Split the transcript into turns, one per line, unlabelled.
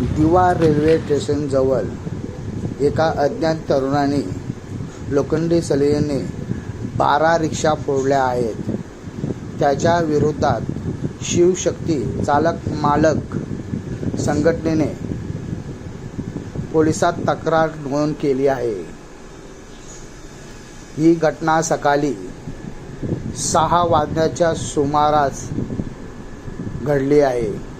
दिवा रेल्वे स्टेशनजवळ एका अज्ञात तरुणाने लोखंडी सळीने बारा रिक्षा फोडल्या आहेत. त्याच्या विरोधात शिवशक्ती चालक मालक संघटनेने पोलिसात तक्रार नोंद केली आहे. ही घटना सकाळी सहा वाजण्याच्या सुमारास घडली आहे.